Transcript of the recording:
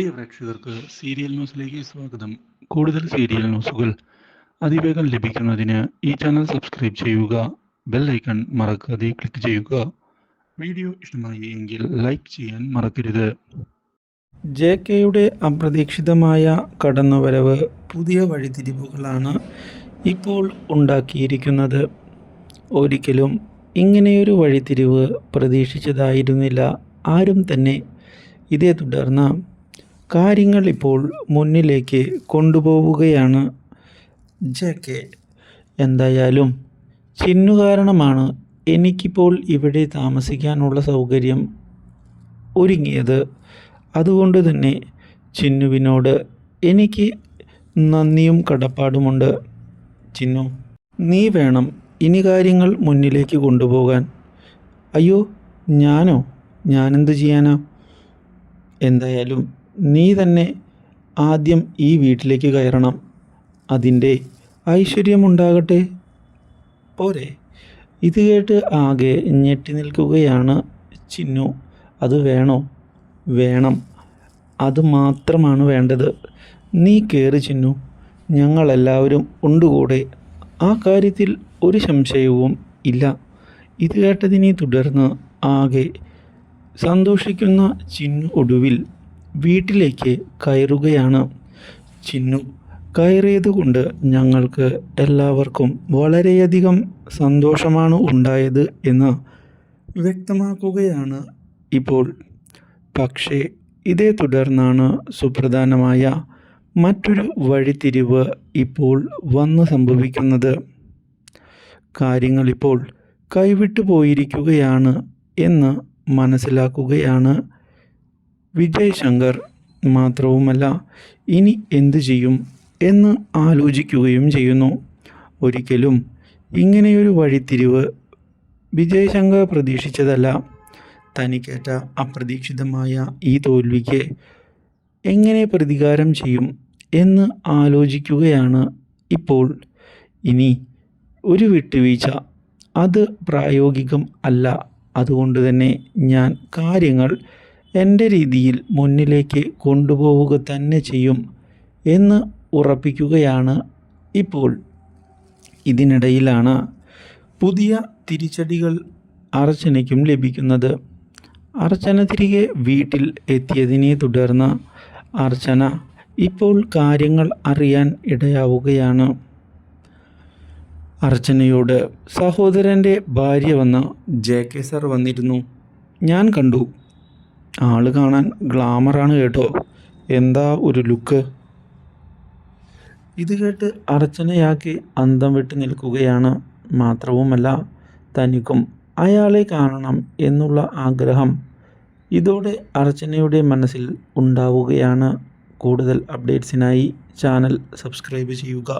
പ്രിയ പ്രേക്ഷകർക്ക് സീരിയൽ ന്യൂസിലേക്ക് സ്വാഗതം. കൂടുതൽ സീരിയൽ ന്യൂസുകൾ അതിവേഗം ലഭിക്കുന്നതിന് ഈ ചാനൽ സബ്സ്ക്രൈബ് ചെയ്യുക ബെൽ ഐക്കൺ മറക്കാതെ ക്ലിക്ക് ചെയ്യുക. വീഡിയോ ഇഷ്ടമായി എങ്കിൽ ലൈക്ക് ചെയ്യാൻ മറക്കരുത്. ജെ കെയുടെ അപ്രതീക്ഷിതമായ കടന്നുവരവ് പുതിയ വഴിതിരിവുകളാണ് ഇപ്പോൾ ഉണ്ടാക്കിയിരിക്കുന്നത്. ഒരിക്കലും ഇങ്ങനെയൊരു വഴിതിരിവ് പ്രതീക്ഷിച്ചതായിരുന്നില്ല. ആരും തന്നെ ഇതേ തുടർന്ന് കാര്യങ്ങൾ ഇപ്പോൾ മുന്നിലേക്ക് കൊണ്ടുപോവുകയാണ് ജെ കെ. എന്തായാലും ചിന്നു കാരണമാണ് എനിക്കിപ്പോൾ ഇവിടെ താമസിക്കാനുള്ള സൗകര്യം ഒരുങ്ങിയത്. അതുകൊണ്ട് തന്നെ ചിന്നുവിനോട് എനിക്ക് നന്ദിയും കടപ്പാടുമുണ്ട്. ചിന്നു നീ വേണം ഇനി കാര്യങ്ങൾ മുന്നിലേക്ക് കൊണ്ടുപോകാൻ. അയ്യോ ഞാനോ? ഞാനെന്ത് ചെയ്യാനാ? എന്തായാലും നീ തന്നെ ആദ്യം ഈ വീട്ടിലേക്ക് കയറണം. അതിന്റെ ഐശ്വര്യമുണ്ടാകട്ടെ. പോരെ. ഇത് കേട്ട് ആകെ ഞെട്ടി നിൽക്കുകയാണ് ചിന്നു. അത് വേണോ? വേണം. അത് മാത്രമാണ് വേണ്ടത്. നീ കയറി ചിന്നു. ഞങ്ങളെല്ലാവരും ഉണ്ടുകൂടെ. ആ കാര്യത്തിൽ ഒരു സംശയവും ഇല്ല. ഇത് കേട്ടതിനെ തുടർന്ന് ആകെ സന്തോഷിക്കുന്ന ചിന്നു ഒടുവിൽ വീട്ടിലേക്ക് കയറുകയാണ്. ചിന്നു കയറിയതുകൊണ്ട് ഞങ്ങൾക്ക് എല്ലാവർക്കും വളരെയധികം സന്തോഷമാണ് ഉണ്ടായത് എന്ന് വ്യക്തമാക്കുകയാണ് ഇപ്പോൾ. പക്ഷേ ഇതേ തുടർന്നാണ് സുപ്രധാനമായ മറ്റൊരു വഴിത്തിരിവ് ഇപ്പോൾ വന്നു സംഭവിക്കുന്നത്. കാര്യങ്ങളിപ്പോൾ കൈവിട്ടു പോയിരിക്കുകയാണ് എന്ന് മനസ്സിലാക്കുകയാണ് വിജയ് ശങ്കർ മാത്രവുമല്ല ഇനി എന്തു ചെയ്യും എന്ന് ആലോചിക്കുകയും ചെയ്യുന്നു. ഒരിക്കലും ഇങ്ങനെയൊരു വഴിത്തിരിവ് വിജയ് ശങ്കർ പ്രതീക്ഷിച്ചതല്ല. തനിക്കേറ്റ അപ്രതീക്ഷിതമായ ഈ തോൽവിക്ക് എങ്ങനെ പ്രതികാരം ചെയ്യും എന്ന് ആലോചിക്കുകയാണ് ഇപ്പോൾ. ഇനി ഒരു വിട്ടുവീഴ്ച അത് പ്രായോഗികം അല്ല. അതുകൊണ്ട് തന്നെ ഞാൻ കാര്യങ്ങൾ എന്റെ രീതിയിൽ മുന്നിലേക്ക് കൊണ്ടുപോവുക തന്നെ ചെയ്യും എന്ന് ഉറപ്പിക്കുകയാണ് ഇപ്പോൾ. ഇതിനിടയിലാണ് പുതിയ തിരിച്ചടികൾ അർച്ചനയ്ക്കും ലഭിക്കുന്നത്. അർച്ചന തിരികെ വീട്ടിൽ എത്തിയതിനെ തുടർന്ന് അർച്ചന ഇപ്പോൾ കാര്യങ്ങൾ അറിയാൻ ഇടയാവുകയാണ്. അർച്ചനയോട് സഹോദരന്റെ ഭാര്യ വന്ന് ജെ കെ സർ വന്നിരുന്നു. ഞാൻ കണ്ടു. ആൾ കാണാൻ ഗ്ലാമറാണ് കേട്ടോ. എന്താ ഒരു ലുക്ക് ഇത് കേട്ട് അർച്ചനയാക്കി അന്തം വിട്ട് നിൽക്കുകയാണ്. മാത്രവുമല്ല തനിക്കും അയാളെ കാണണം എന്നുള്ള ആഗ്രഹം ഇതോടെ അർച്ചനയുടെ മനസ്സിൽ ഉണ്ടാവുകയാണ്. കൂടുതൽ അപ്ഡേറ്റ്സിനായി ചാനൽ സബ്സ്ക്രൈബ് ചെയ്യുക.